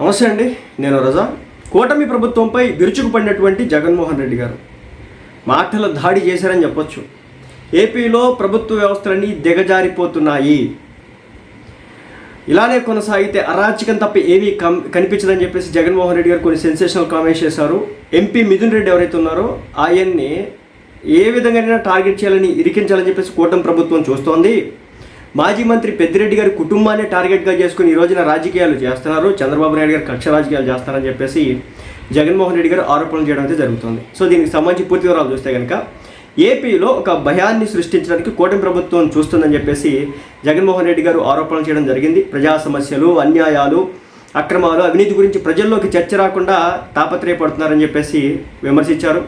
నమస్తే అండి నేను రజా. కూటమి ప్రభుత్వంపై విరుచుకుపడినటువంటి జగన్మోహన్ రెడ్డి గారు. మాటల దాడి చేశారని చెప్పొచ్చు. ఏపీలో ప్రభుత్వ వ్యవస్థలన్నీ దిగజారిపోతున్నాయి. ఇలానే కొనసాగితే అరాచకం తప్ప ఏమీ కం కనిపించదని చెప్పేసి జగన్మోహన్ రెడ్డి గారు కొన్ని సెన్సేషనల్ కామెంట్స్ చేశారు. ఎంపీ మిథున్ రెడ్డి ఎవరైతే ఉన్నారో ఆయన్ని ఏ విధంగా టార్గెట్ చేయాలని ఇరికించాలని చెప్పేసి కూటమి ప్రభుత్వం చూస్తోంది. మాజీ మంత్రి పెద్దిరెడ్డి గారి కుటుంబాన్ని టార్గెట్గా చేసుకుని ఈ రోజున రాజకీయాలు చేస్తున్నారు. చంద్రబాబు నాయుడు గారు కక్ష రాజకీయాలు చేస్తారని చెప్పేసి జగన్మోహన్ రెడ్డి గారు ఆరోపణలు చేయడం అయితే జరుగుతుంది. సో దీనికి సంబంధించి పూర్తి వివరాలు చూస్తే కనుక ఏపీలో ఒక భయాన్ని సృష్టించడానికి కూటమి ప్రభుత్వం చూస్తుందని చెప్పేసి జగన్మోహన్ రెడ్డి గారు ఆరోపణలు చేయడం జరిగింది. ప్రజా సమస్యలు అన్యాయాలు అక్రమాలు అవినీతి గురించి ప్రజల్లోకి చర్చ రాకుండా తాపత్రయపడుతున్నారని చెప్పేసి విమర్శించారు.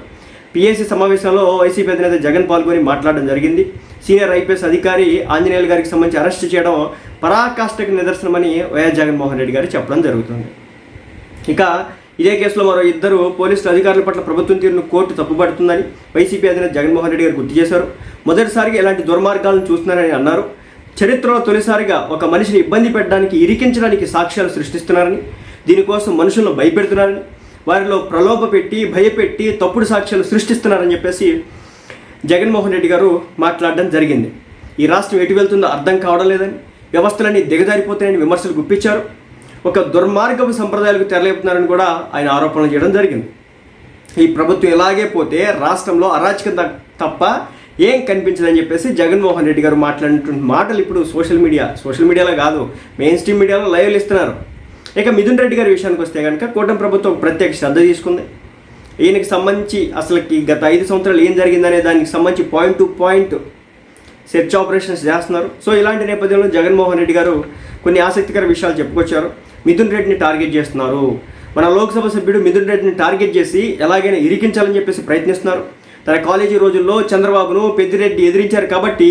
పిఎస్సీ సమావేశంలో వైసీపీ అధినేత జగన్ పాల్గొని మాట్లాడడం జరిగింది. సీనియర్ ఐపీఎస్ అధికారి ఆంజనేయులు గారికి సంబంధించి అరెస్ట్ చేయడం పరాకాష్ఠకు నిదర్శనమని వైఎస్ జగన్మోహన్ రెడ్డి గారు చెప్పడం జరుగుతుంది. ఇక ఇదే కేసులో మరో ఇద్దరు పోలీసులు అధికారుల పట్ల ప్రభుత్వం తీరును కోర్టు తప్పుపడుతుందని వైసీపీ అధినేత జగన్మోహన్ రెడ్డి గారు గుర్తు చేశారు. మొదటిసారిగా ఇలాంటి దుర్మార్గాలను చూస్తున్నారని అన్నారు. చరిత్రలో తొలిసారిగా ఒక మనిషిని ఇబ్బంది పెట్టడానికి ఇరికించడానికి సాక్ష్యాలు సృష్టిస్తున్నారని దీనికోసం మనుషులను భయపెడుతున్నారని వారిలో ప్రలోభ పెట్టి భయపెట్టి తప్పుడు సాక్ష్యాలు సృష్టిస్తున్నారని చెప్పేసి జగన్మోహన్ రెడ్డి గారు మాట్లాడడం జరిగింది. ఈ రాష్ట్రం ఎటు వెళ్తుందో అర్థం కావడం లేదని వ్యవస్థలన్నీ దిగజారిపోతాయని విమర్శలు గుప్పించారు. ఒక దుర్మార్గపు సంప్రదాయాలకు తెరలేపుతున్నారని కూడా ఆయన ఆరోపణలు చేయడం జరిగింది. ఈ ప్రభుత్వం ఇలాగే పోతే రాష్ట్రంలో అరాచకత తప్ప ఏం కనిపించదని చెప్పేసి జగన్మోహన్ రెడ్డి గారు మాట్లాడినటువంటి మాటలు ఇప్పుడు సోషల్ మీడియా సోషల్ మీడియాలో కాదు మెయిన్ స్ట్రీమ్ మీడియాలో లైవ్లు ఇస్తున్నారు. ఇక మిథున్ రెడ్డి గారి విషయానికి వస్తే కనుక కూటమి ప్రభుత్వం ప్రత్యేక శ్రద్ధ తీసుకుంది. ఈయనకి సంబంధించి అసలుకి గత ఐదు సంవత్సరాలు ఏం జరిగిందనే దానికి సంబంధించి point to point search operations చేస్తున్నారు. సో ఇలాంటి నేపథ్యంలో జగన్మోహన్ రెడ్డి గారు కొన్ని ఆసక్తికర విషయాలు చెప్పుకొచ్చారు. మిథున్ రెడ్డిని టార్గెట్ చేస్తున్నారు. మన లోక్సభ సభ్యుడు మిథున్ రెడ్డిని టార్గెట్ చేసి ఎలాగైనా ఇరికించాలని చెప్పేసి ప్రయత్నిస్తున్నారు. తన కాలేజీ రోజుల్లో చంద్రబాబును పెద్దిరెడ్డి ఎదిరించారు కాబట్టి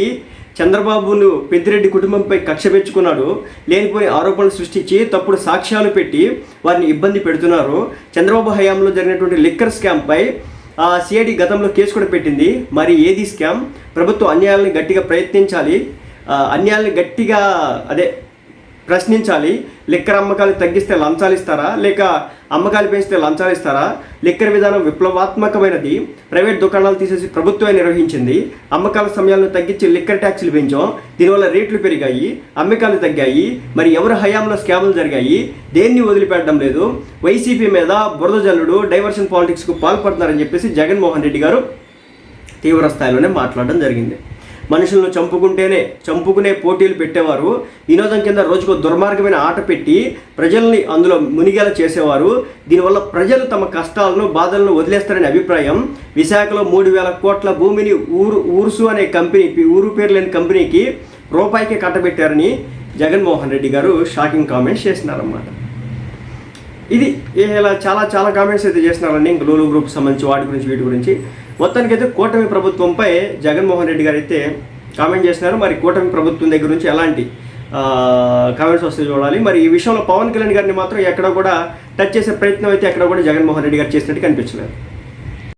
చంద్రబాబును పెద్దిరెడ్డి కుటుంబంపై కక్ష పెంచుకున్నాడు. లేనిపోయి ఆరోపణలు సృష్టించి తప్పుడు సాక్ష్యాలు పెట్టి వారిని ఇబ్బంది పెడుతున్నారు. చంద్రబాబు హయాంలో జరిగినటువంటి లిక్కర్ స్కామ్పై ఆ సిఐడి గతంలో కేసు కూడా పెట్టింది. మరి ఏది స్కామ్? ప్రభుత్వం అన్యాయాలను గట్టిగా ప్రయత్నించాలి. అన్యాయాలను గట్టిగా అదే ప్రశ్నించాలి. లిక్కర్ అమ్మకాలు తగ్గిస్తే లంచాలు ఇస్తారా? లేక అమ్మకాలు పెంచితే లంచాలు ఇస్తారా? లిక్కర్ విధానం విప్లవాత్మకమైనది. ప్రైవేట్ దుకాణాలు తీసేసి ప్రభుత్వమే నిర్వహించింది. అమ్మకాల సమయాలను తగ్గించి లిక్కర్ ట్యాక్సులు పెంచాం. దీనివల్ల రేట్లు పెరిగాయి అమ్మకాలు తగ్గాయి మరి ఎవరి హయాంలో స్కాములు జరిగాయి దేన్ని వదిలిపెట్టడం లేదు. వైసీపీ మీద బురద జల్లుడు డైవర్షన్ పాలిటిక్స్కు పాల్పడుతున్నారని చెప్పేసి జగన్మోహన్ రెడ్డి గారు తీవ్ర స్థాయిలోనే మాట్లాడడం జరిగింది. మనుషులను చంపుకుంటేనే చంపుకునే పోటీలు పెట్టేవారు. వినోదం కింద రోజుకు దుర్మార్గమైన ఆట పెట్టి ప్రజల్ని అందులో మునిగేలా చేసేవారు. దీనివల్ల ప్రజలు తమ కష్టాలను బాధలను వదిలేస్తారనే అభిప్రాయం. విశాఖలో మూడు వేల కోట్ల భూమిని ఊరు ఊరుసు అనే కంపెనీ ఊరు పేరు లేని కంపెనీకి రూపాయికి కట్టబెట్టారని జగన్మోహన్ రెడ్డి గారు షాకింగ్ కామెంట్స్ చేసినారన్నమాట ఇది ఇలా చాలా చాలా కామెంట్స్ అయితే చేస్తున్నారండి ఇంకా లూలు గ్రూప్ సంబంధించి వాటి గురించి వీటి గురించి మొత్తానికైతే కూటమి ప్రభుత్వంపై జగన్మోహన్ రెడ్డి గారు అయితే కామెంట్ చేసినారు మరి కూటమి ప్రభుత్వం దగ్గర నుంచి ఎలాంటి కామెంట్స్ వస్తే చూడాలి. మరి ఈ విషయంలో పవన్ కళ్యాణ్ గారిని మాత్రం ఎక్కడ కూడా టచ్ చేసే ప్రయత్నం అయితే ఎక్కడ కూడా జగన్మోహన్ రెడ్డి గారు చేసినట్టు కనిపించలేదు.